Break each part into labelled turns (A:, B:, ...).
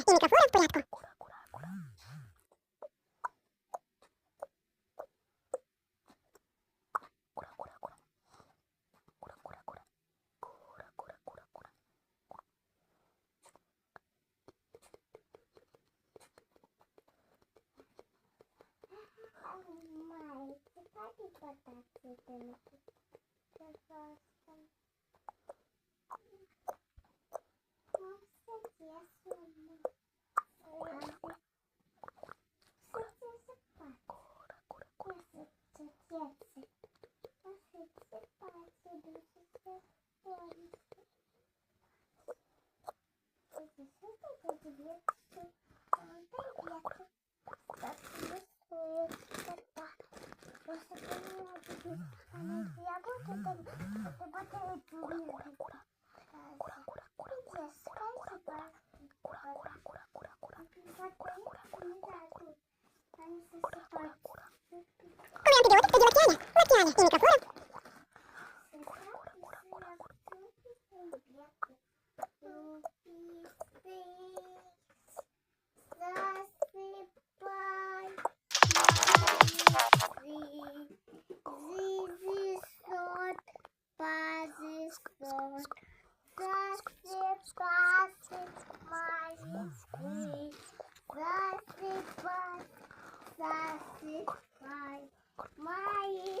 A: Лактіаля і мікрофлора в порядку. Коли антибіотик, тоді лактіаля. Лактіаля і Ini
B: kekurangan. мои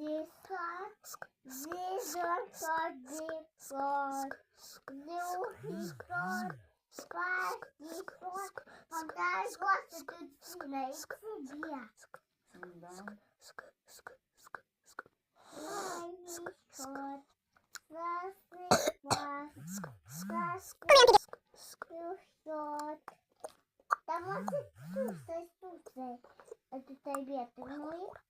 B: пусак, засап, засыпай.
A: Коли антибіотик, тоді лактіаля.
B: Супи, зусот, рисы, зижу, засыпай, музыку, засыпай, диско, позишон, позишон, зижу, содикон, зюхикон, позишон, Подай Господу сына и себе. Да может